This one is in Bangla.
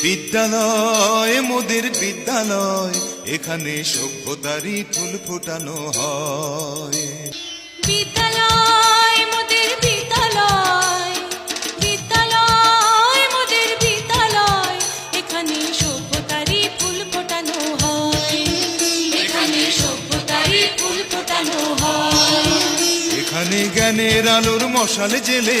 বিদ্যালয় মোদের বিদ্যালয় এখানে সভ্যতারই ফুল ফোটানো হয়। বিদ্যালয় মোদের বিদ্যালয় বিদ্যালয় মোদের বিদ্যালয় এখানে সভ্যতারই ফুল ফোটানো হয়। এখানে সভ্যতারই ফুল ফোটানো হয়। এখানে জ্ঞানের আলোর মশাল জেলে